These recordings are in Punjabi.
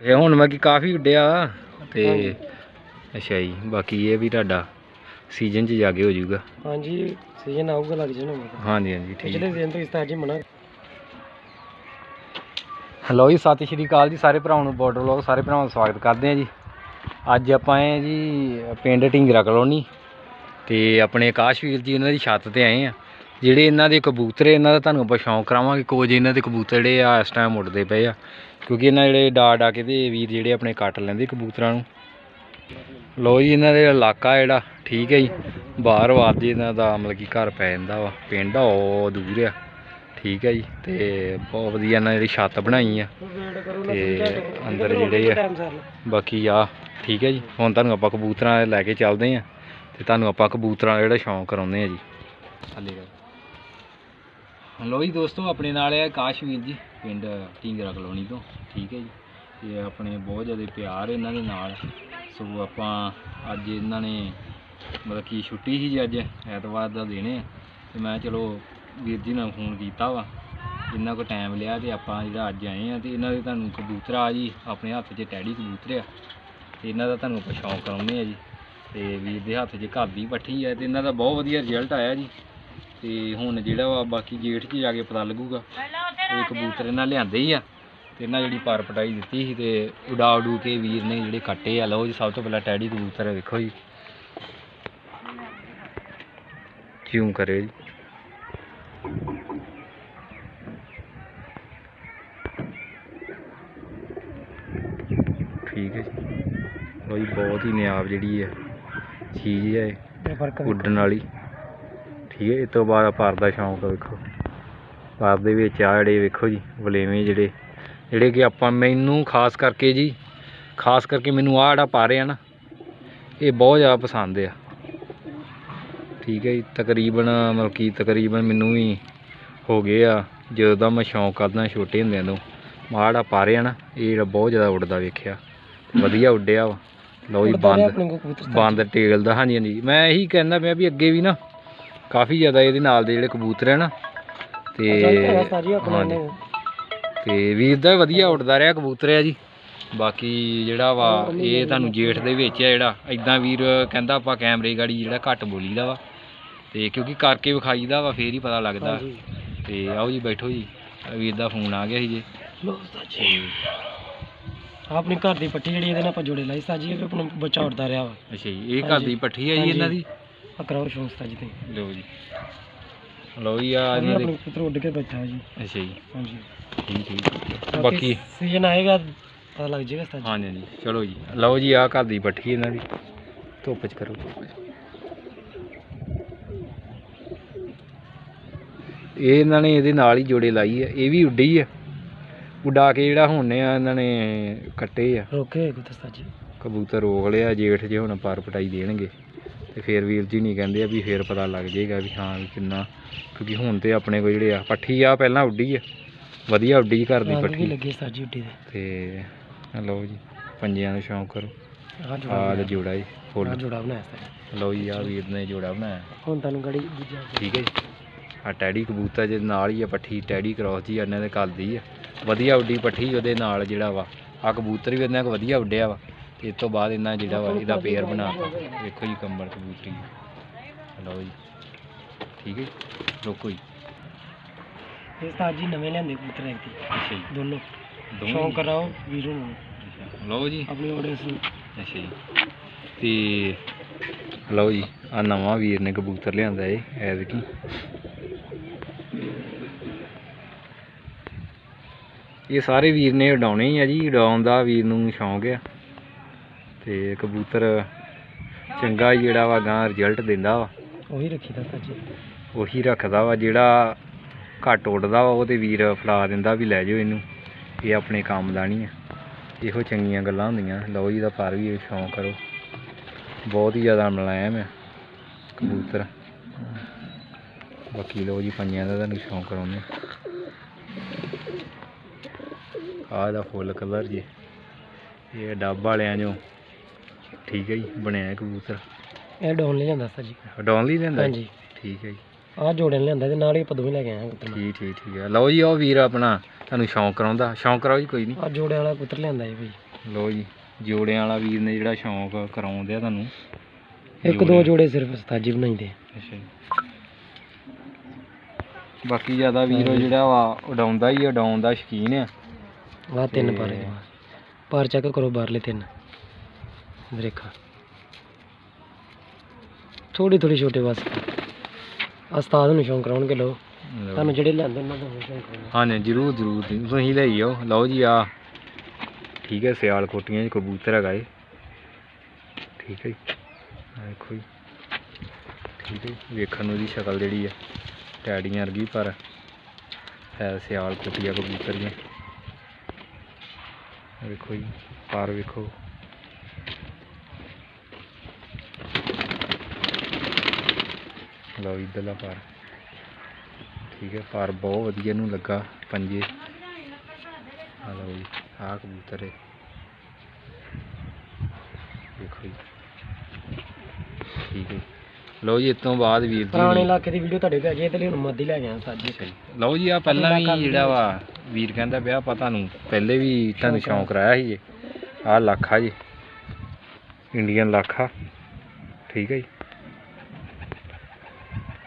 ਇਹ ਹੁਣ ਮੈਂ ਕੀ ਕਾਫੀ ਉੱਡਿਆ ਤੇ ਅੱਛਾ ਜੀ ਬਾਕੀ ਇਹ ਵੀ ਤੁਹਾਡਾ ਸੀਜ਼ਨ 'ਚ ਜਾ ਕੇ ਹੋ ਜਾਊਗਾ। ਹਾਂਜੀ ਸੀਜ਼ਨ ਆਊਗਾ ਲੱਗ ਜਾਣਾ ਹਾਂਜੀ ਹਾਂਜੀ ਠੀਕ। ਪਿਛਲੇ ਦਿਨ ਤੋਂ ਉਸਤਾਦ ਜੀ ਮਨਾ ਹੈਲੋ ਜੀ ਸਤਿ ਸ਼੍ਰੀ ਅਕਾਲ ਜੀ ਸਾਰੇ ਭਰਾਵਾਂ ਨੂੰ ਬਾਰਡਰ ਲੋਕ ਸਾਰੇ ਭਰਾਵਾਂ ਦਾ ਸਵਾਗਤ ਕਰਦੇ ਹਾਂ ਜੀ। ਅੱਜ ਆਪਾਂ ਆਏ ਜੀ ਪਿੰਡ ਢਿੰਗਰਾ ਕਲੋਨੀ ਤੇ ਆਪਣੇ ਆਕਾਸ਼ਵੀਰ ਜੀ ਇਹਨਾਂ ਦੀ ਛੱਤ ਤੇ ਆਏ ਆ ਜਿਹੜੇ ਇਹਨਾਂ ਦੇ ਕਬੂਤਰ ਹੈ, ਇਹਨਾਂ ਦਾ ਤੁਹਾਨੂੰ ਆਪਾਂ ਸ਼ੌਂਕ ਕਰਾਵਾਂਗੇ। ਕੁਝ ਇਹਨਾਂ ਦੇ ਕਬੂਤਰ ਜਿਹੜੇ ਆ ਇਸ ਟਾਈਮ ਉੱਡਦੇ ਪਏ ਆ। ਕਿਉਂਕਿ ਇਹਨਾਂ ਜਿਹੜੇ ਡਾ ਡਾ ਕੇ ਤੇ ਵੀਰ ਜਿਹੜੇ ਆਪਣੇ ਕੱਟ ਲੈਂਦੇ ਕਬੂਤਰਾਂ ਨੂੰ। ਲੋ ਜੀ ਇਹਨਾਂ ਦੇ ਇਲਾਕਾ ਜਿਹੜਾ ਠੀਕ ਹੈ ਜੀ। ਬਾਹਰ ਵਾਦ ਜੀ ਇਹਨਾਂ ਦਾ ਮਤਲਬ ਕਿ ਘਰ ਪੈ ਜਾਂਦਾ ਵਾ। ਪਿੰਡ ਆ ਉਹ ਦੂਰ ਆ। ਠੀਕ ਹੈ ਜੀ ਤੇ ਬਹੁਤ ਵਧੀਆ ਇਹਨਾਂ ਜਿਹੜੀ ਛੱਤ ਬਣਾਈ ਆ। ਵੇਟ ਤੇ ਅੰਦਰ ਜਿਹੜੇ ਆ ਬਾਕੀ ਆ ਠੀਕ ਹੈ ਜੀ। ਹੁਣ ਤੁਹਾਨੂੰ ਆਪਾਂ ਕਬੂਤਰਾਂ ਲੈ ਕੇ ਚੱਲਦੇ ਆ। ਤੇ ਤੁਹਾਨੂੰ ਆਪਾਂ ਕਬੂਤਰਾਂ ਦਾ ਜਿਹੜਾ ਸ਼ੌਂਕ ਕਰਾਉਂਦੇ ਆ ਜੀ। ਥੱਲੇ ਕਰ। ਹਲੋ ਜੀ ਦੋਸਤੋ, ਆਪਣੇ ਨਾਲ ਹੈ ਆਕਾਸ਼ ਵੀਰ ਜੀ, ਪਿੰਡ ਢਿੰਗਰਾ ਕਲੋਨੀ ਤੋਂ। ਠੀਕ ਹੈ ਜੀ। ਤੇ ਆਪਣੇ ਬਹੁਤ ਜ਼ਿਆਦਾ ਪਿਆਰ ਇਹਨਾਂ ਦੇ ਨਾਲ। ਸੋ ਆਪਾਂ ਅੱਜ ਇਹਨਾਂ ਨੇ ਮਤਲਬ ਕਿ ਛੁੱਟੀ ਸੀ ਜੀ ਅੱਜ, ਐਤਵਾਰ ਦਾ ਦਿਨ ਹੈ। ਤੇ ਮੈਂ ਚਲੋ ਵੀਰ ਜੀ ਨਾਲ ਫੋਨ ਕੀਤਾ ਵਾ। ਜਿੰਨਾ ਕੋ ਟਾਈਮ ਲਿਆ ਤੇ ਆਪਾਂ ਜਿਹੜਾ ਅੱਜ ਆਏ ਆ ਤੇ ਇਹਨਾਂ ਦੇ ਤੁਹਾਨੂੰ ਕਬੂਤਰਾ ਆ ਜੀ, ਆਪਣੇ ਹੱਥ 'ਚ ਟੈਡੀ ਕਬੂਤਰ ਆ। ਤੇ ਇਹਨਾਂ ਦਾ ਤੁਹਾਨੂੰ ਆਪਾਂ ਸ਼ੌਂਕ ਕਰਾਉਂਦੇ ਆ ਜੀ। ਤੇ ਵੀਰ ਦੇ ਹੱਥ 'ਚ ਘਰ ਦੀ ਪੱਠੀ ਆ ਤੇ ਇਹਨਾਂ ਦਾ ਬਹੁਤ ਵਧੀਆ ਰਿਜ਼ਲਟ ਆਇਆ ਜੀ। ਤੇ ਹੁਣ ਜਿਹੜਾ ਵਾ ਬਾਕੀ ਜੇਠ 'ਚ ਜਾ ਕੇ ਪਤਾ ਲੱਗੂਗਾ। ਇਹ ਕਬੂਤਰ ਇਹਨਾਂ ਲਿਆਂਦੇ ਹੀ ਆ ਤੇ ਇਹਨਾਂ ਜਿਹੜੀ ਪਰ ਪਟਾਈ ਦਿੱਤੀ ਸੀ ਤੇ ਉਡਾ ਉਡੂ ਕੇ ਵੀਰ ਨੇ ਜਿਹੜੇ ਕੱਟੇ ਆ ਲਓ ਜੀ ਸਭ ਤੋਂ ਪਹਿਲਾਂ ਟੈਡੀ ਕਬੂਤਰ ਵੇਖੋ ਜੀ। ਕਿਉਂ ਕਰੇ ਜੀ? ਠੀਕ ਹੈ ਜੀ। ਬਹੁਤ ਹੀ ਨਿਆਬ ਜਿਹੜੀ ਹੈ ਚੀਜ਼ ਹੈ ਉੱਡਣ ਵਾਲੀ। ਠੀਕ ਹੈ। ਇਸ ਤੋਂ ਬਾਅਦ ਪਰ ਦਾ ਸ਼ੌਂਕ ਵੇਖੋ। ਪਰ ਦੇ ਵਿੱਚ ਆ ਜਿਹੜੇ ਵੇਖੋ ਜੀ ਵਲੇਵੇਂ ਜਿਹੜੇ ਜਿਹੜੇ ਕਿ ਆਪਾਂ ਮੈਨੂੰ ਖਾਸ ਕਰਕੇ ਜੀ ਖਾਸ ਕਰਕੇ ਮੈਨੂੰ ਆ ਜਿਹੜਾ ਪਾ ਰਿਹਾ ਨਾ ਇਹ ਬਹੁਤ ਜ਼ਿਆਦਾ ਪਸੰਦ ਆ। ਠੀਕ ਹੈ ਜੀ ਤਕਰੀਬਨ ਮਤਲਬ ਕਿ ਤਕਰੀਬਨ ਮੈਨੂੰ ਵੀ ਹੋ ਗਏ ਆ ਜਦੋਂ ਦਾ ਮੈਂ ਸ਼ੌਂਕ ਕਰਦਾ ਛੋਟੇ ਹੁੰਦਿਆਂ ਤੋਂ। ਮੈਂ ਆਹ ਜਿਹੜਾ ਪਾ ਰਿਹਾ ਨਾ ਇਹ ਜਿਹੜਾ ਬਹੁਤ ਜ਼ਿਆਦਾ ਉੱਡਦਾ ਵੇਖਿਆ। ਵਧੀਆ ਉੱਡਿਆ ਵਾ। ਲਓ ਜੀ ਬੰਦ ਬੰਦ ਟੇਲ ਦਾ। ਹਾਂਜੀ ਹਾਂਜੀ। ਮੈਂ ਇਹੀ ਕਹਿੰਦਾ ਪਿਆ ਵੀ ਅੱਗੇ ਵੀ ਨਾ ਕਾਫੀ ਜ਼ਿਆਦਾ ਇਹਦੇ ਨਾਲ ਦੇ ਜਿਹੜੇ ਕਬੂਤਰ ਹੈ ਨਾ ਤੇ ਹਾਂਜੀ। ਤੇ ਵੀਰ ਦਾ ਵਧੀਆ ਉੱਡਦਾ ਰਿਹਾ ਕਬੂਤਰ ਹੈ ਜੀ। ਬਾਕੀ ਜਿਹੜਾ ਵਾ ਇਹ ਤੁਹਾਨੂੰ ਜੇਠ ਦੇ ਵਿੱਚ ਹੈ ਜਿਹੜਾ ਇਦਾਂ ਵੀਰ ਕਹਿੰਦਾ ਆਪਾਂ ਕੈਮਰੇ ਗਾੜੀ ਜਿਹੜਾ ਘੱਟ ਬੋਲੀਦਾ ਵਾ। ਤੇ ਕਿਉਂਕਿ ਕਰਕੇ ਵਿਖਾਈਦਾ ਵਾ ਫੇਰ ਹੀ ਪਤਾ ਲੱਗਦਾ। ਤੇ ਆਓ ਜੀ ਬੈਠੋ ਜੀ। ਵੀਰ ਦਾ ਫੋਨ ਆ ਗਿਆ ਸੀ ਜੀ। ਆਪਣੀ ਘਰ ਦੀ ਪੱਟੀ ਜਿਹੜੀ ਇਹਦੇ ਨਾਲ ਆਪਾਂ ਜੋੜੇ ਲਾਈ ਉਸਤਾਦ ਜੀ ਇਹ ਆਪਣਾ ਬੱਚਾ ਉੱਡਦਾ ਰਿਹਾ ਵਾ। ਅੱਛਾ ਜੀ ਇਹ ਘਰ ਦੀ ਪੱਠੀ ਹੈ ਜੀ ਇਹਨਾਂ ਦੀ? ਸ਼ੌਂਕ ਉਸਤਾਦ ਜੀ ਤੇ ਲਓ ਜੀ। ਲਓ ਜੀ ਆ ਇਹ ਇਹਨਾਂ ਆਪਣੇ ਦੇ ਕਬੂਤਰ ਉੱਡ ਕੇ ਬੈਠਾ ਜੀ। ਅੱਛਾ ਜੀ। ਹਾਂਜੀ। ਠੀਕ ਠੀਕ ਬਾਕੀ ਸੀਜ਼ਨ ਆਏਗਾ ਪਤਾ ਲੱਗ ਜਾਏਗਾ ਜੀ ਹਾਂਜੀ ਹਾਂਜੀ। ਚਲੋ ਜੀ। ਲਓ ਜੀ ਆ ਘਰ ਦੀ ਪੱਠੀ ਇਹਨਾਂ ਦੀ। ਧੁੱਪ 'ਚ ਕਰੋ ਧੁੱਪ 'ਚ। ਇਹ ਇਹਨਾਂ ਨੇ ਇਹਦੇ ਨਾਲ ਹੀ ਜੋੜੇ ਲਾਈ ਆ ਇਹ ਵੀ ਉੱਡੀ ਆ ਉਡਾ ਕੇ ਜਿਹੜਾ ਹੁਣ ਆ ਇਹਨਾਂ ਨੇ ਕੱਟੇ ਆ। ਰੋਕੇ ਕਬੂਤਰ ਜੀ ਕਬੂਤਰ ਰੋਕ ਲਿਆ ਜੇਠ ਜੇ ਹੁਣ ਪਰ ਪਟਾਈ ਦੇਣਗੇ। ਤੇ ਫੇਰ ਵੀਰ ਜੀ ਨਹੀਂ ਕਹਿੰਦੇ ਆ ਵੀ ਫੇਰ ਪਤਾ ਲੱਗ ਜਾਏਗਾ ਵੀ ਹਾਂ ਵੀ ਕਿੰਨਾ ਕਿਉਂਕਿ ਹੁਣ ਤੇ ਆਪਣੇ ਕੋਲ ਜਿਹੜੇ ਆ ਪੱਠੀ ਆ ਪਹਿਲਾਂ ਉੱਡੀ ਆ। ਵਧੀਆ ਉੱਡੀ ਘਰ ਦੀ ਪੱਠੀ। ਲੱਗੇ ਜੀ ਉੱਡੀ ਦੇ ਤੇ ਲਓ ਜੀ ਪੰਜਿਆਂ ਦਾ ਸ਼ੌਂਕ ਕਰੋ। ਆ ਆਹ ਜੋੜਾ ਤੇ ਜੋੜਾ ਜੀ ਫੁੱਲ। ਜੋੜਾ ਬਣਾਇਆ ਜੀ ਲਓ ਜੀ ਆ ਵੀਰ ਨੇ ਜੋੜਾ ਬਣਾਇਆ। ਹੁਣ ਤੁਹਾਨੂੰ ਗੜੀ ਦੂਜਾ ਠੀਕ ਹੈ ਜੀ। ਆ ਟੈਡੀ ਕਬੂਤਰ ਦੇ ਨਾਲ ਹੀ ਆ ਪੱਠੀ ਟੈਡੀ ਕ੍ਰਾਸ ਜੀ ਇਹਨਾਂ ਦੇ ਕੱਲਦੀ ਆ। ਵਧੀਆ ਉੱਡੀ ਪੱਠੀ ਉਹਦੇ ਨਾਲ ਜਿਹੜਾ ਵਾ। ਆ ਕਬੂਤਰ ਵੀ ਉਹਨਾਂ ਕੋ ਵਧੀਆ ਉੱਡਿਆ ਵਾ। ਤੇ ਇਸ ਤੋਂ ਬਾਅਦ ਇਹਨਾਂ ਜਿਹੜਾ ਵਾ ਇਹਦਾ ਪੇਅਰ ਬਣਾਤਾ ਵੇਖੋ ਜੀ ਕੰਬਲ ਕਬੂਤਰੀ। ਲਓ ਜੀ। ਠੀਕ ਹੈ। ਰੁਕੋ ਜੀ। ਇਹ ਉਸਤਾਦ ਜੀ ਨਵੇਂ ਲਿਆਂਦੇ ਕਬੂਤਰ ਇੱਕ। ਦੀ ਅੱਛਾ ਜੀ। ਦੋਨੋਂ। ਸ਼ੌਂਕ? ਕਰਾਓ ਵੀਰੋ ਨੂੰ। ਲਓ ਜੀ। ਆਪਣੀ ਆਡੀਅנס ਨੂੰ ਅੱਛਾ ਜੀ। ਤੇ ਲਓ ਜੀ ਆ ਨਵਾਂ ਵੀਰ ਨੇ ਕਬੂਤਰ ਲਿਆਂਦਾ ਏ ਐਤਕੀ। ਇਹ ਸਾਰੇ ਵੀਰ ਨੇ ਉਡਾਉਣੇ ਹੀ ਆ ਜੀ ਉਡਾਉਣ ਦਾ ਵੀਰ ਨੂੰ ਸ਼ੌਂਕ ਆ। ਤੇ ਕਬੂਤਰ ਚੰਗਾ ਜਿਹੜਾ ਵਾ ਗਾਂ ਰਿਜ਼ਲਟ ਦਿੰਦਾ ਵਾ। ਉਹੀ ਰੱਖੀਦਾ ਜੀ ਉਹੀ ਰੱਖਦਾ ਵਾ ਜਿਹੜਾ ਘੱਟ ਉੱਡਦਾ ਵਾ ਉਹ ਤੇ ਵੀਰ ਫੜਾ ਦਿੰਦਾ ਵੀ ਲੈ ਜਾਓ ਇਹਨੂੰ। ਇਹ ਆਪਣੇ ਕੰਮ ਦਾ ਨਹੀਂ ਆ। ਇਹੋ ਚੰਗੀਆਂ ਗੱਲਾਂ ਹੁੰਦੀਆਂ। ਲਓ ਜੀ ਦਾ ਪਰ ਵੀ ਸ਼ੌਂਕ ਕਰੋ। ਬਹੁਤ ਹੀ ਜ਼ਿਆਦਾ ਮੁਲਾਇਮ ਆ ਕਬੂਤਰ। ਬਾਕੀ ਲਓ ਜੀ ਪੰਜਾਂ ਦਾ ਤੁਹਾਨੂੰ ਸ਼ੌਂਕ ਕਰਾਉਂਦੇ ਆਹ ਦਾ ਫੁੱਲ ਕਲਰ ਜੀ। ਇਹ ਡੱਬ ਵਾਲਿਆਂ ਜੋ ਠੀਕ ਹੈ ਜੀ ਬਣਿਆ ਕਬੂਤਰ। ਇਹ ਡਾਉਨ ਲੈ ਜਾਂਦਾ ਉਸਤਾਦ ਜੀ। ਲਈ ਲੈਂਦਾ? ਹਾਂਜੀ। ਠੀਕ ਹੈ ਜੀ। ਆਹ ਜੋੜੇ ਨੇ ਲਿਆਂਦਾ ਤੇ ਨਾਲ ਹੀ ਆਪਾਂ ਦੋਵੇਂ ਲੈ ਕੇ ਆਏ ਹਾਂ ਕਬੂਤਰ ਠੀਕ ਠੀਕ ਠੀਕ ਹੈ। ਲਓ ਜੀ ਉਹ ਵੀਰ ਆਪਣਾ ਤੁਹਾਨੂੰ ਸ਼ੌਂਕ ਕਰਾਉਂਦਾ। ਸ਼ੌਂਕ ਕਰਾਓ ਜੀ ਕੋਈ ਨਹੀਂ। ਆ ਜੋੜੇ ਵਾਲਾ ਪੁੱਤਰ ਲਿਆਂਦਾ ਜੀ ਭਾਈ। ਲਓ ਜੀ ਜੋੜਿਆਂ ਵਾਲਾ ਵੀਰ ਨੇ ਜਿਹੜਾ ਸ਼ੌਂਕ ਕਰਾਉਂਦੇ ਆ ਤੁਹਾਨੂੰ। ਇੱਕ ਦੋ ਜੋੜੇ ਸਿਰਫ ਉਸਤਾਦ ਜੀ ਬਣਾਈਦੇ ਅੱਛਾ ਜੀ। ਬਾਕੀ ਜ਼ਿਆਦਾ ਵੀਰੋ ਜਿਹੜਾ ਵਾ ਉਡਾਉਂਦਾ ਹੀ ਉਡਾਉਣ ਦਾ ਸ਼ੌਕੀਨ ਆ। ਵਾਹ ਤਿੰਨ ਤੇ- ਪਾਰੇ ਪਰ ਚੈੱਕ ਕਰੋ ਬਾਹਰਲੇ ਤਿੰਨ। ਦੇਖਾ। ਥੋੜੀ ਥੋੜੀ ਛੋਟੇ ਬਸ। ਉਸਤਾਦ ਨੂੰ ਸ਼ੌਂਕ ਕਰਾਉਣਗੇ ਲੋ ਤੁਹਾਨੂੰ ਜਿਹੜੇ ਲੈਂਦੇ ਉਹਨਾਂ ਦਾ ਸ਼ੌਂਕ ਕਰਾਉਣਾ ਹਾਂ ਜਰੂਰ ਜਰੂਰ। ਜੀ। ਤੁਸੀਂ ਲਈ ਆਓ। ਲਓ ਜੀ ਆ ਠੀਕ ਹੈ ਸਿਆਲ ਕੋਟੀਆਂ 'ਚ ਕਬੂਤਰ ਹੈਗਾ ਏ ਠੀਕ ਹੈ ਜੀ। ਆਹ ਦੇਖੋ ਜੀ। ਠੀਕ ਹੈ ਜੀ। ਵੇਖਣ ਨੂੰ ਦੀ ਸ਼ਕਲ ਜਿਹੜੀ ਹੈ ਟੈਡੀਆਂ ਵਰਗੀ ਪਰ ਹੈ ਸਿਆਲ ਕੋਟੀਆਂ ਕਬੂਤਰ ਦੀਆਂ ਆਹ ਵੇਖੋ ਜੀ ਪਰ ਵੇਖੋ। ਲਓ ਇੱਧਰਲਾ ਪਰ ਠੀਕ ਹੈ ਪਰ ਬਹੁਤ ਵਧੀਆ ਨੂੰ ਲੱਗਾ ਪੰਜੇ। ਆ ਲਓ ਜੀ ਆਹ ਕਬੂਤਰ ਹੈ। ਦੇਖੋ ਜੀ। ਠੀਕ ਹੈ। ਲਓ ਜੀ ਇਸ ਤੋਂ ਬਾਅਦ ਵੀਰ ਜੀ ਪੁਰਾਣੇ ਇਲਾਕੇ ਦੀ ਵੀਡੀਓ ਤੁਹਾਡੇ ਕੋਲ ਹੈਗੀ ਹੈ ਤੇ ਲਈ ਹੁਣ ਮੱਦੀ ਲੈ ਗਿਆ ਉਸਤਾਦ ਜੀ। ਲਓ ਜੀ ਆ ਪਹਿਲਾਂ ਵੀ ਜਿਹੜਾ ਵਾ ਵੀਰ ਕਹਿੰਦਾ ਪਿਆ ਆਪਾਂ ਤੁਹਾਨੂੰ ਪਹਿਲੇ ਵੀ ਤੁਹਾਨੂੰ ਸ਼ੌਂਕ ਕਰਾਇਆ ਸੀ ਜੀ। ਆਹ ਲੱਖਾ ਜੀ। ਇੰਡੀਅਨ ਲੱਖਾ ਠੀਕ ਹੈ ਜੀ।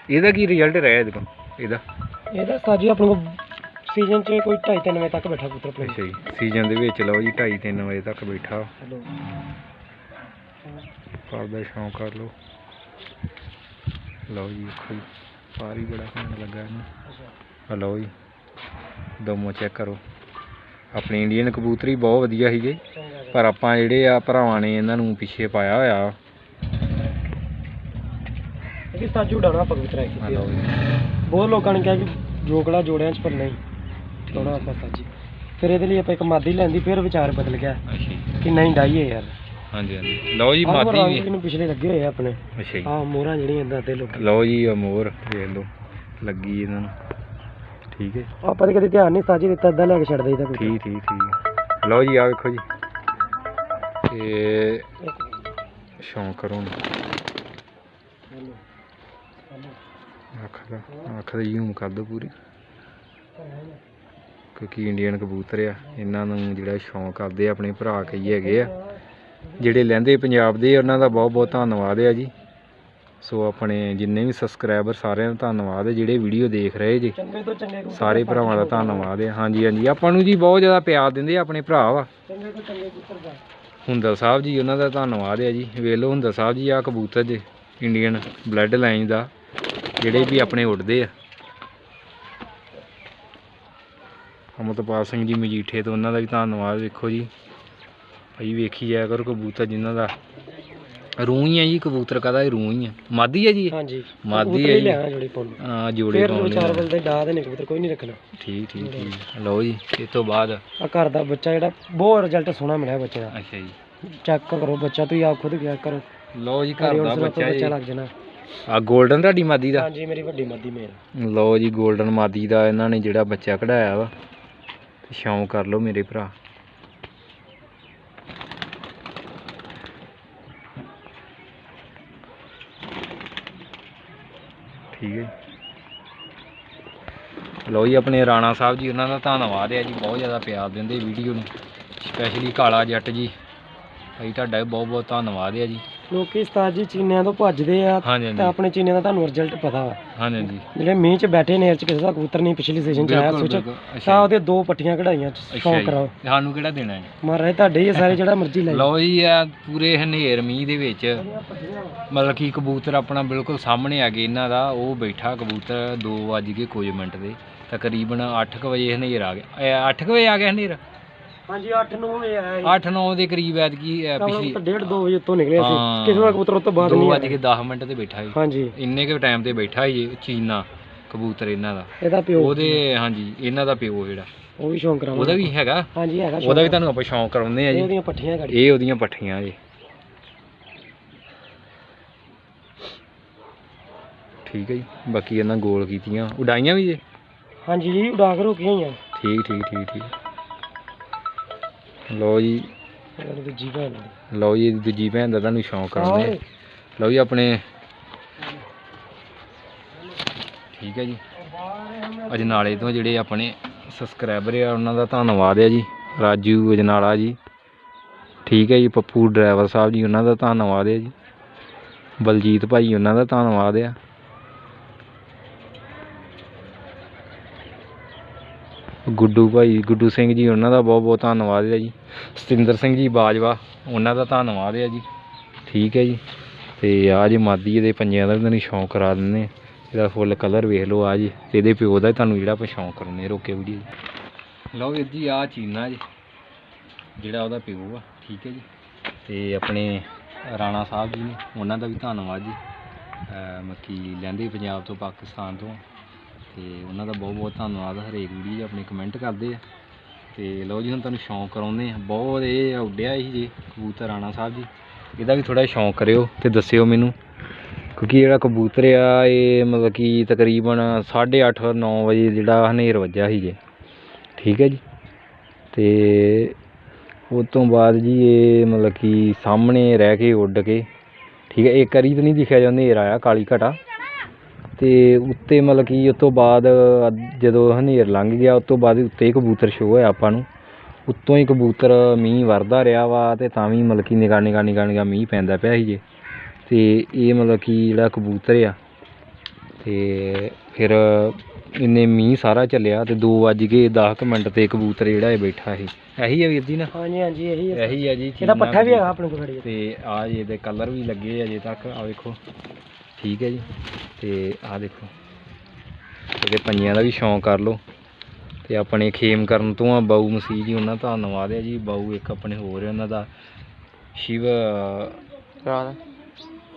ਇਹਦਾ ਕੀ ਰਿਜ਼ਲਟ ਰਿਹਾ ਇਹਦੇ ਕੋਲ ਇਹਦਾ? ਇਹਦਾ ਉਸਤਾਦ ਜੀ ਆਪਣੇ ਕੋਲ ਸੀਜ਼ਨ 'ਚ ਕੋਈ 2.5 ਵਜੇ ਤੱਕ ਬੈਠਾ ਪੁੱਤਰ ਆਪਣੇ ਅੱਛਾ ਜੀ ਸੀਜ਼ਨ ਦੇ ਵਿੱਚ ਲਓ ਜੀ 2:30 3 ਵਜੇ ਤੱਕ ਬੈਠਾ। ਹੈਲੋ। ਕਰਦਾ ਸ਼ੌਂਕ ਕਰ ਲਓ। ਲਓ ਜੀ ਜੀ ਸਾਰੀ ਬੜਾ ਘੈਂਟ ਲੱਗਾ ਇਹਨੂੰ। ਲਓ ਜੀ ਦਮੋ ਚੈੱਕ ਕਰੋ। ਆਪਣੀ ਇੰਡੀਅਨ ਕਬੂਤਰੀ ਬਹੁਤ ਵਧੀਆ ਸੀਗੇ ਪਰ ਆਪਾਂ ਜਿਹੜੇ ਆ ਭਰਾਵਾਂ ਨੇ ਇਹਨਾਂ ਨੂੰ ਪਿੱਛੇ ਪਾਇਆ ਹੋਇਆ ਇਹ ਸਾਜੂ ਡਾਣਾ ਪਕਵਿੱਤਰ ਹੈ ਲਓ ਜੀ ਬਹੁਤ ਲੋਕਾਂ ਨੇ ਕਿਹਾ ਕਿ ਜੋਕੜਾ ਜੋੜਿਆਂ 'ਚ ਪਰ ਨਹੀਂ। ਡਾਉਣਾ ਆਪਾਂ ਸਾਜੀ ਫਿਰ ਇਹਦੇ ਲਈ ਆਪਾਂ ਇੱਕ ਮਾਦੀ ਲੈਂਦੀ ਫਿਰ ਵਿਚਾਰ ਬਦਲ ਗਿਆ। ਅੱਛਾ ਜੀ। ਕਿ ਨਹੀਂ ਡਾਈਏ ਯਾਰ। ਹਾਂਜੀ ਹਾਂਜੀ। ਲਓ ਜੀ ਆਹ ਮਾਦੀ ਵੀ ਪਿਛਲੇ ਲੱਗੇ ਹੋਏ ਆ ਆਪਣੇ। ਅੱਛਾ ਜੀ। ਆਹ ਮੋਹਰਾਂ ਜਿਹੜੀਆਂ ਇਦਾਂ ਦੇ ਲੋਕ। ਲਓ ਜੀ ਆ ਮੋਰ ਵੇਖ ਲਓ। ਲੱਗੀ ਇਹਨਾਂ ਨੂੰ। ਠੀਕ ਹੈ। ਆਪਾਂ ਤਾਂ ਕਦੇ ਧਿਆਨ ਨਹੀਂ ਸਾਜੀ ਦਿੱਤਾ ਅੱਧਾ ਲੈ ਕੇ ਛੱਡ ਦੇਈਦਾ ਕੋਈ। ਠੀਕ ਠੀਕ ਠੀਕ। ਲਓ ਜੀ ਆ ਵੇਖੋ ਜੀ। ਤੇ ਸ਼ੌਂਕ ਕਰੋ ਹੁਣ। ਅੱਖ ਦਾ ਦਾ ਜ਼ੂਮ ਕਰ ਦਿਓ ਪੂਰੀ। ਕਿਉਂਕਿ ਇੰਡੀਅਨ ਕਬੂਤਰ ਆ ਇਹਨਾਂ ਨੂੰ ਜਿਹੜਾ ਸ਼ੌਂਕ ਕਰਦੇ ਆਪਣੇ ਭਰਾ ਕਈ ਹੈਗੇ ਆ। ਜਿਹੜੇ ਲੈਂਦੇ ਪੰਜਾਬ ਦੇ ਉਹਨਾਂ ਦਾ ਬਹੁਤ ਬਹੁਤ ਧੰਨਵਾਦ ਆ ਜੀ। ਸੋ ਆਪਣੇ ਜਿੰਨੇ ਵੀ ਸਬਸਕ੍ਰਾਈਬਰ ਸਾਰਿਆਂ ਦਾ ਧੰਨਵਾਦ ਹੈ ਜਿਹੜੇ ਵੀਡੀਓ ਦੇਖ ਰਹੇ ਜੀ। ਤੋਂ ਸਾਰੇ ਭਰਾਵਾਂ ਦਾ ਧੰਨਵਾਦ ਹੈ ਹਾਂਜੀ ਹਾਂਜੀ। ਆਪਾਂ ਨੂੰ ਜੀ ਬਹੁਤ ਜ਼ਿਆਦਾ ਪਿਆਰ ਦਿੰਦੇ ਆ ਆਪਣੇ ਭਰਾ ਵਾ। ਤੋਂ ਦਾ। ਹੁੰਦਲ ਸਾਹਿਬ ਜੀ ਉਹਨਾਂ ਦਾ ਧੰਨਵਾਦ ਹੈ ਜੀ। ਵੇਖ ਲਓ ਹੁੰਦਲ ਸਾਹਿਬ ਜੀ ਆ ਕਬੂਤਰ ਜੇ ਇੰਡੀਅਨ ਬਲੱਡ ਲਾਈਨ ਦਾ। ਜਿਹੜੇ ਵੀ ਆਪਣੇ ਉੱਡਦੇ ਆ। ਅਮਰਤਪਾਲ ਸਿੰਘ ਜੀ ਮਜੀਠੇ ਤੋਂ ਉਹਨਾਂ ਦਾ ਵੀ ਧੰਨਵਾਦ ਵੇਖੋ ਜੀ। ਭਾਈ ਵੇਖੀ ਜਾਇਆ ਕਰੋ ਕਬੂਤਰ ਜਿਨ੍ਹਾਂ ਦਾ। ਰੂਹ ਹੀ ਆ ਜੀ ਕਬੂਤਰ ਕਦਾ ਰੂਹ ਹੀ ਆ। ਮਾਦੀ ਹੈ ਜੀ? ਹਾਂਜੀ। ਮਾਦੀ ਹੀ ਜੀ। ਜੋੜੀ ਪਾਉਣ। ਹਾਂ ਜੋੜੇ ਫਿਰ ਪਾਉਣੇ ਆ। ਡਾਹ ਦੇ ਨੇ ਕਬੂਤਰ ਕੋਈ ਨਹੀਂ ਰੱਖਣਾ। ਠੀਕ ਠੀਕ ਠੀਕ। ਲਓ ਜੀ ਇਸ ਤੋਂ ਬਾਅਦ। ਆ ਘਰ ਦਾ ਬੱਚਾ ਜਿਹੜਾ ਬਹੁਤ ਰਿਜ਼ਲਟ ਸੋਹਣਾ ਮਿਲਿਆ ਬੱਚੇ ਦਾ। ਅੱਛਾ ਜੀ। ਚੈੱਕ ਕਰੋ ਬੱਚਾ ਤੁਸੀਂ ਆਪ ਖੁਦ ਗਿਆ ਕਰੋ। ਲਓ ਜੀ ਘਰੇ ਦਾ ਬੱਚਾ ਜੀ। ਲੱਗ ਜਾਣਾ। ਆ 골ਡਨ ਤੁਹਾਡੀ ਮਾਦੀ ਦਾ? ਹਾਂਜੀ ਮੇਰੀ ਵੱਡੀ ਮੱਦੀ ਮੇਲ ਲਓ ਜੀ 골ਡਨ ਮਾਦੀ ਦਾ ਇਹਨਾਂ ਨੇ ਜਿਹੜਾ ਬੱਚਾ ਕਢਾਇਆ ਵਾ। ਤੇ ਸ਼ੌਂਕ ਕਰ ਲਓ ਮੇਰੇ ਭਰਾ। ਠੀਕ ਹੈ। ਲਓ ਜੀ ਆਪਣੇ ਰਾਣਾ ਸਾਹਿਬ ਜੀ ਉਹਨਾਂ ਦਾ ਧੰਨਵਾਦ ਹੈ ਜੀ ਬਹੁਤ ਜ਼ਿਆਦਾ ਪਿਆਰ ਦਿੰਦੇ ਵੀਡੀਓ ਨੂੰ। ਸਪੈਸ਼ਲੀ ਕਾਲਾ ਜੱਟ ਜੀ ਭਾਈ ਤੁਹਾਡਾ ਬਹੁਤ ਬਹੁਤ ਧੰਨਵਾਦ ਹੈ ਜੀ। ਲੋਕੀ ਉਸਤਾਦ ਜੀ ਚੀਨਿਆਂ ਤੋਂ ਭੱਜਦੇ ਆ ਹਾਂਜੀ ਤੇ ਆਪਣੇ ਚੀਨਿਆਂ ਦਾ ਤੁਹਾਨੂੰ ਰਿਜ਼ਲਟ ਪਤਾ ਵਾ। ਹਾਂਜੀ ਹਾਂਜੀ। ਜਿਹੜੇ ਮੀਂਹ 'ਚ ਬੈਠੇ ਨੇਰ 'ਚ ਕਿਸੇ ਦਾ ਕਬੂਤਰ ਨਹੀਂ ਪਿਛਲੀ ਸੀਜ਼ਨ 'ਚ ਆਇਆ ਬਿਲਕੁਲ ਸੋਚ। ਬਿਲਕੁਲ। ਅੱਛਾ। ਤਾਂ ਜੀ। ਉਹਦੇ ਦੋ ਪੱਟੀਆਂ ਕਢਾਈਆਂ ਅੱਛਾ ਸ਼ੌਂਕ ਜੀ। ਕਰਾਓ ਸਾਨੂੰ ਕਿਹੜਾ ਦੇਣਾ ਹੈ? ਮਹਾਰਾਜ ਤੁਹਾਡੇ ਹੀ ਆ ਸਾਰੇ ਜਿਹੜਾ ਮਰਜ਼ੀ ਲੈ ਲਓ ਜੀ ਆ ਪੂਰੇ ਹਨੇਰ ਮੀਂਹ ਦੇ ਵਿੱਚ। ਮਤਲਬ ਕਿ ਕਬੂਤਰ ਆਪਣਾ ਬਿਲਕੁਲ ਸਾਹਮਣੇ ਆ ਗਿਆ ਇਹਨਾਂ ਦਾ। ਉਹ ਬੈਠਾ ਕਬੂਤਰ 2 ਵੱਜ ਕੇ ਕੁਝ ਮਿੰਟ ਦੇ। ਤਕਰੀਬਨ 8:00 ਵਜੇ ਹਨੇਰ ਆ ਗਿਆ। 8:00 ਵਜੇ ਆ ਗਿਆ ਹਨੇਰ? ਹਾਂਜੀ 8 9 ਵਜੇ ਆਇਆ ਸੀ। 8-9 ਦੇ ਕਰੀਬ ਐਤਕੀ ਅ, ਪਿਛਲੀ ਤਾਂ ਡੇਢ 2 ਵਜੇ ਉੱਤੋਂ ਨਿਕਲਿਆ ਸੀ। ਕਿਸੇ ਦਾ ਕਬੂਤਰ ਤੋਂ ਬਾਅਦ 2 ਨਹੀਂ ਵੱਜ ਆਇਆ ਕੇ 10 ਮਿੰਟ ਤੇ ਬੈਠਾ ਸੀ। ਹਾਂਜੀ। ਇੰਨੇ ਕੁ ਟਾਈਮ ਤੇ ਬੈਠਾ ਸੀ ਇਹ ਚੀਨਾ ਕਬੂਤਰ ਇਹਨਾਂ ਦਾ। ਇਹਦਾ ਪਿਓ। ਉਹਦੇ ਹਾਂਜੀ ਇਹਨਾਂ ਦਾ ਪਿਓ ਜਿਹੜਾ। ਉਹ ਵੀ ਸ਼ੌਂਕ ਕਰਾਉਣਾ ਉਹਦਾ ਵੀ ਹੈਗਾ। ਹਾਂਜੀ ਹੈਗਾ ਉਹਦਾ ਵੀ ਤੁਹਾਨੂੰ ਆਪਾਂ ਸ਼ੌਂਕ ਕਰਾਉਂਦੇ ਆ ਇਹ ਜੀ ਉਹਦੀਆਂ ਪੱਠੀਆਂ ਗੜੀ। ਇਹ ਉਹਦੀਆਂ ਪੱਠੀਆਂ ਜੀ। ਠੀਕ ਹੈ ਜੀ। ਬਾਕੀ ਇਹਨਾਂ ਗੋਲ ਕੀਤੀਆਂ। ਉਡਾਈਆਂ ਵੀ ਜੇ? ਹਾਂਜੀ ਜੀ ਉਡਾ ਕੇ ਰੋਕੀਆਂ ਹੀ ਆ ਠੀਕ ਠੀਕ ਠੀਕ ਠੀਕ। ਲਓ ਜੀ। ਦੂਜੀ ਭੈਣ ਲਓ ਜੀ ਦੂਜੀ ਭੈਣ ਦਾ ਤੁਹਾਨੂੰ ਸ਼ੌਂਕ ਕਰਾਉਂਦੇ ਲਓ ਜੀ ਆਪਣੇ। ਠੀਕ ਹੈ ਜੀ। ਅਜਨਾਲੇ ਤੋਂ ਜਿਹੜੇ ਆਪਣੇ ਸਬਸਕ੍ਰਾਈਬਰ ਆ ਉਹਨਾਂ ਦਾ ਧੰਨਵਾਦ ਹੈ ਜੀ। ਰਾਜੂ ਅਜਨਾਲਾ ਜੀ। ਠੀਕ ਹੈ ਜੀ ਪੱਪੂ ਡਰਾਈਵਰ ਸਾਹਿਬ ਜੀ ਉਹਨਾਂ ਦਾ ਧੰਨਵਾਦ ਹੈ ਜੀ। ਬਲਜੀਤ ਭਾਈ ਉਹਨਾਂ ਦਾ ਧੰਨਵਾਦ ਆ। ਗੁੱਡੂ ਭਾਈ, ਗੁੱਡੂ ਸਿੰਘ ਜੀ, ਉਹਨਾਂ ਦਾ ਬਹੁਤ ਬਹੁਤ ਧੰਨਵਾਦ ਹੈ ਜੀ। ਸਤਿੰਦਰ ਸਿੰਘ ਜੀ ਬਾਜਵਾ, ਉਹਨਾਂ ਦਾ ਧੰਨਵਾਦ ਹੈ ਜੀ। ਠੀਕ ਹੈ ਜੀ। ਤੇ ਆ ਜੇ ਮਾਦੀ ਦੇ ਪੰਜਿਆਂ ਦਾ ਵੀ ਤੁਹਾਨੂੰ ਸ਼ੌਂਕ ਕਰਾ ਦਿੰਦੇ ਹਾਂ। ਇਹਦਾ ਫੁੱਲ ਕਲਰ ਵੇਖ ਲਓ ਆ ਜੀ। ਤੇ ਇਹਦੇ ਪਿਓ ਦਾ ਵੀ ਤੁਹਾਨੂੰ ਜਿਹੜਾ ਆਪਾਂ ਸ਼ੌਂਕ ਕਰਾਉਂਦੇ ਹਾਂ ਰੋਕੇ ਵੀਡੀਓ ਲਓ ਵੀਰ ਜੀ ਆ ਚੀਨਾ ਜੀ, ਜਿਹੜਾ ਉਹਦਾ ਪਿਓ ਆ। ਠੀਕ ਹੈ ਜੀ। ਤੇ ਆਪਣੇ ਰਾਣਾ ਸਾਹਿਬ ਜੀ ਨੇ, ਉਹਨਾਂ ਦਾ ਵੀ ਧੰਨਵਾਦ ਜੀ। ਮੱਕੀ ਲੈਂਦੇ ਪੰਜਾਬ ਤੋਂ, ਪਾਕਿਸਤਾਨ ਤੋਂ। ਤੇ ਉਹਨਾਂ ਦਾ ਬਹੁਤ ਬਹੁਤ ਧੰਨਵਾਦ, ਹਰੇਕ ਵੀਡੀਓ 'ਚ ਆਪਣੇ ਕਮੈਂਟ ਕਰਦੇ ਆ। ਤੇ ਲਓ ਜੀ, ਹੁਣ ਤੁਹਾਨੂੰ ਸ਼ੌਂਕ ਕਰਾਉਂਦੇ ਆ। ਬਹੁਤ ਇਹ ਉੱਡਿਆ ਸੀ ਜੀ ਕਬੂਤਰ ਰਾਣਾ ਸਾਹਿਬ ਜੀ। ਇਹਦਾ ਵੀ ਥੋੜਾ ਸ਼ੌਂਕ ਕਰਿਓ ਤੇ ਦੱਸਿਓ ਮੈਨੂੰ। ਕਿਉਂਕਿ ਜਿਹੜਾ ਕਬੂਤਰ ਆ, ਇਹ ਮਤਲਬ ਕਿ ਤਕਰੀਬਨ 8:30 9 ਵਜੇ ਜਿਹੜਾ ਹਨੇਰ ਵੱਜਿਆ ਸੀ ਜੀ। ਠੀਕ ਹੈ ਜੀ? ਤੇ ਉਸ ਤੋਂ ਬਾਅਦ ਜੀ ਇਹ ਮਤਲਬ ਕਿ ਸਾਹਮਣੇ ਰਹਿ ਕੇ ਉੱਡ ਕੇ, ਠੀਕ ਹੈ, ਇੱਕ ਵਾਰੀ ਤਾਂ ਨਹੀਂ ਦਿਖਿਆ ਜਾਂਦਾ ਹਨੇਰ ਆਇਆ, ਕਾਲੀ ਘਟਾ। ਤੇ ਉੱਤੇ ਮਤਲਬ ਕਿ ਉਸ ਤੋਂ ਬਾਅਦ ਜਦੋਂ ਹਨੇਰ ਲੰਘ ਗਿਆ ਉਸ ਤੋਂ ਬਾਅਦ ਉੱਤੇ ਕਬੂਤਰ ਸ਼ੋ ਹੋਇਆ ਆਪਾਂ ਨੂੰ। ਉੱਤੋਂ ਹੀ ਕਬੂਤਰ ਮੀਂਹ ਵਰਦਾ ਰਿਹਾ ਵਾ ਤੇ ਤਾਂ ਵੀ ਮਤਲਬ ਕਿ ਨਿਗਾ ਨਿਗਾ ਨਿਗਾ ਨਿਗਾ ਮੀਂਹ ਪੈਂਦਾ ਪਿਆ ਸੀ ਜੇ। ਤੇ ਇਹ ਮਤਲਬ ਕਿ ਜਿਹੜਾ ਕਬੂਤਰ ਆ ਤੇ ਫਿਰ ਇੰਨੇ ਮੀਂਹ ਸਾਰਾ ਚੱਲਿਆ ਤੇ 2 ਵੱਜ ਕੇ 10 ਕੁ ਮਿੰਟ ਤੇ ਕਬੂਤਰ ਜਿਹੜਾ ਇਹ ਬੈਠਾ ਸੀ। ਇਹੀ ਆ ਵੀਰ ਜੀ ਨਾ? ਹਾਂਜੀ ਹਾਂਜੀ ਇਹੀ ਹੈ ਇਹੀ ਆ ਜੀ ਇਹਦਾ ਪੱਠਾ ਵੀ ਹੈਗਾ। ਆਪਣੇ ਕੋਲ ਖੜੀ ਤੇ ਆ ਜੀ ਇਹਦੇ ਕਲਰ ਵੀ ਲੱਗੇ ਆ ਅਜੇ ਤੱਕ ਆ ਵੇਖੋ। ਠੀਕ ਹੈ ਜੀ। ਤੇ ਆ ਦੇਖੋ। ਇਹਦੇ ਪੰਜਿਆਂ ਦਾ ਵੀ ਸ਼ੌਂਕ ਕਰ ਲਓ। ਤੇ ਆਪਣੇ ਖੇਮ ਕਰਨ ਤੋਂ ਆ ਬਾਊ ਮਸੀਹ ਜੀ ਉਹਨਾਂ ਦਾ ਧੰਨਵਾਦ ਹੈ ਜੀ। ਬਾਊ ਇੱਕ ਆਪਣੇ ਹੋਰ ਹੈ ਉਹਨਾਂ ਦਾ ਸ਼ਿਵ ਰਾਤ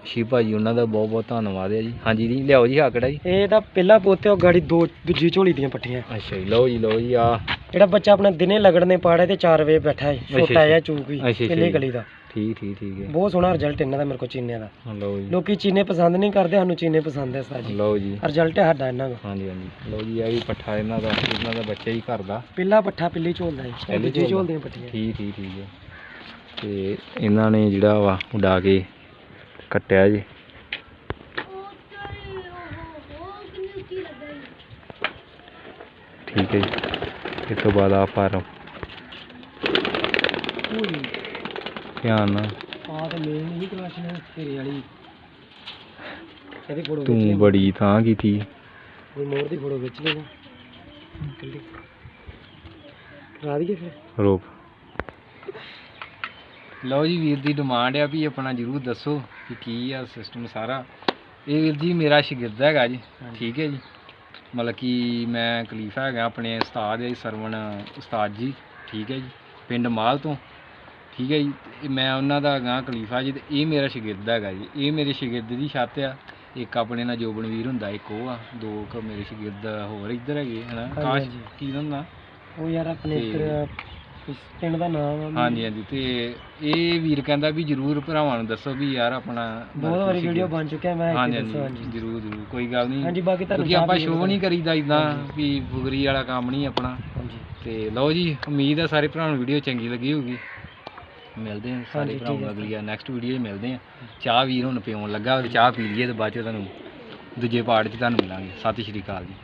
ਸ਼ਿਵ ਭਾਜੀ ਉਹਨਾਂ ਦਾ ਬਹੁਤ ਬਹੁਤ ਧੰਨਵਾਦ ਹੈ ਜੀ। ਹਾਂਜੀ ਜੀ ਲਿਆਓ ਜੀ ਆਕੜਾ ਜੀ? ਇਹ ਤਾਂ ਪਹਿਲਾ ਪੋਤੇ ਉਹ ਗਾੜੀ ਦੋ ਦੂਜੀ ਝੋਲੀ ਦੀਆਂ ਪੱਟੀਆਂ। ਅੱਛਾ ਜੀ ਲਓ ਜੀ ਲਓ ਜੀ ਆ ਜਿਹੜਾ ਬੱਚਾ ਆਪਣਾ ਦਿਨੇ ਲੱਗਣ ਪਾੜੇ ਤੇ 4 ਵਜੇ ਬੈਠਾ ਹੈ ਛੋਟਾ। ਜਿਹਾ ਚੂਕ ਹੀ। ਗਲੀ ਦਾ। ਠੀਕ ਠੀਕ ਠੀਕ ਹੈ। ਬਹੁਤ ਸੋਹਣਾ ਰਿਜ਼ਲਟ ਇਹਨਾਂ ਦਾ ਮੇਰੇ ਕੋਲ ਚੀਨੇ ਦਾ। ਲਓ ਜੀ। ਲੋਕੀ ਚੀਨੇ ਪਸੰਦ ਨਹੀਂ ਕਰਦੇ ਸਾਨੂੰ ਚੀਨੇ ਪਸੰਦ ਹੈ ਸਾਜੀ ਲਓ ਜੀ। ਰਿਜ਼ਲਟ ਹੈ ਸਾਡਾ ਇਹਨਾਂ ਦਾ। ਹਾਂਜੀ ਹਾਂਜੀ। ਲਓ ਜੀ ਇਹ ਵੀ ਪੱਠਾ ਇਹਨਾਂ ਦਾ ਇਹਨਾਂ ਦਾ ਬੱਚਾ ਹੀ ਘਰ ਦਾ। ਪਹਿਲਾ ਪੱਠਾ ਪਿੱਲੀ ਝੋਲਦਾ ਹੈ ਪਹਿਲੀ ਦੂਜੀ ਝੋਲ ਝੋਲ ਦੀਆਂ ਪੱਟੀਆਂ ਠੀਕ ਠੀਕ ਠੀਕ ਹੈ। ਤੇ ਇਹਨਾਂ ਨੇ ਜਿਹੜਾ ਵਾ ਉਡਾ ਕੇ ਕੱਟਿਆ ਜੀ। ਠੀਕ ਹੈ ਜੀ। ਇਸ ਤੋਂ ਬਾਅਦ ਆ ਫਾਰਮ। ਧਿਆਨ ਨਾਲ ਆ ਤਾਂ ਮੇਨ ਨਹੀਂ ਕਰਾਸ਼ਨ ਤੇਰੇ ਵਾਲੀ। ਇਹਦੀ ਫੋਟੋ ਖਿੱਚ ਤੂੰ ਲਈ ਬੜੀ ਤਾਂ ਕੀਤੀ। ਕੋਈ ਮੋਰ ਦੀ ਫੋਟੋ ਖਿੱਚ ਲੈਣਾ ਜਲਦੀ ਕਰਾ ਦਈਏ ਫਿਰ। ਰੋਕ। ਲਓ ਜੀ ਵੀਰ ਦੀ ਡਿਮਾਂਡ ਆ ਵੀ ਆਪਣਾ ਜਰੂਰ ਦੱਸੋ ਕਿ ਕੀ ਆ ਸਿਸਟਮ ਸਾਰਾ। ਇਹ ਵੀਰ ਜੀ ਮੇਰਾ ਸ਼ਾਗਿਰਦ ਹੈਗਾ ਜੀ ਠੀਕ ਹੈ ਜੀ। ਮਤਲਬ ਕਿ ਮੈਂ ਖਲੀਫਾ ਹੈਗਾ ਆਪਣੇ ਉਸਤਾਦ ਹੈ ਸਰਵਣ ਉਸਤਾਦ ਜੀ ਠੀਕ ਹੈ ਜੀ। ਪਿੰਡ ਮਾਲ ਤੋਂ। ਠੀਕ ਹੈ ਜੀ ਮੈਂ ਉਹਨਾਂ ਦਾ ਹੈਗਾ ਖਲੀਫਾ ਜੀ ਤੇ ਇਹ ਮੇਰਾ ਸ਼ਾਗਿਰਦ ਹੈਗਾ ਜੀ। ਇਹ ਮੇਰੇ ਸ਼ਾਗਿਰਦ ਦੀ ਛੱਤ ਆ। ਇੱਕ ਆਪਣੇ ਨਾਲ ਜੋਬਨਵੀਰ ਹੁੰਦਾ ਇੱਕ ਉਹ ਆ। ਦੋ ਕੁ ਮੇਰੇ ਸ਼ਾਗਿਰਦ ਹੋਰ ਇੱਧਰ ਹੈਗੇ ਹਨਾ? ਕਾਸ਼ ਹਾਂਜੀ। ਕੀ ਹੁੰਦਾ ਉਹ ਯਾਰ ਆਪਣੇ ਤੇ- ਇੱਧਰ ਇਸ ਪਿੰਡ ਦਾ ਨਾਮ ਆ। ਹਾਂਜੀ ਹਾਂਜੀ। ਤੇ ਇਹ ਵੀਰ ਕਹਿੰਦਾ ਵੀ ਜਰੂਰ ਭਰਾਵਾਂ ਨੂੰ ਦੱਸੋ ਵੀ ਯਾਰ ਆਪਣਾ ਬਹੁਤ ਵਾਰੀ ਵੀਡੀਓ ਬਣ ਚੁੱਕਿਆ ਮੈਂ ਹਾਂਜੀ ਹਾਂਜੀ। ਹਾਂਜੀ। ਜਰੂਰ ਜਰੂਰ। ਕੋਈ ਗੱਲ ਨਹੀਂ। ਹਾਂਜੀ ਬਾਕੀ ਤੁਹਾਨੂੰ ਕਿਉਂਕਿ ਆਪਾਂ ਸ਼ੋਅ ਨਹੀਂ ਕਰੀਦਾ ਇਦਾਂ। ਵੀ ਫੁਗਰੀ ਵਾਲਾ ਕੰਮ ਨਹੀਂ ਆਪਣਾ। ਹਾਂਜੀ। ਤੇ ਲਓ ਜੀ ਉਮੀਦ ਹੈ ਸਾਰੇ ਭਰਾਵਾਂ ਨੂੰ ਵੀਡੀਓ ਚੰਗੀ ਲੱਗੀ ਹੋਊਗੀ। ਮਿਲਦੇ ਹਾਂ ਸਾਰੇ ਹਾਂਜੀ, ਭਰਾਵਾਂ ਹੈ। ਅਗਲੀ ਨੈਕਸਟ ਵੀਡੀਓ 'ਚ ਮਿਲਦੇ ਹਾਂ ਚਾਹ ਵੀਰ ਹੁਣ ਪਿਉਣ ਲੱਗਾ ਚਾਹ ਪੀ ਲਈਏ ਤੇ ਬਾਅਦ 'ਚ ਤੁਹਾਨੂੰ ਦੂਜੇ ਪਾਰਟ 'ਚ ਤੁਹਾਨੂੰ ਮਿਲਾਂਗੇ। ਸਤਿ ਸ਼੍ਰੀ ਅਕਾਲ ਜੀ।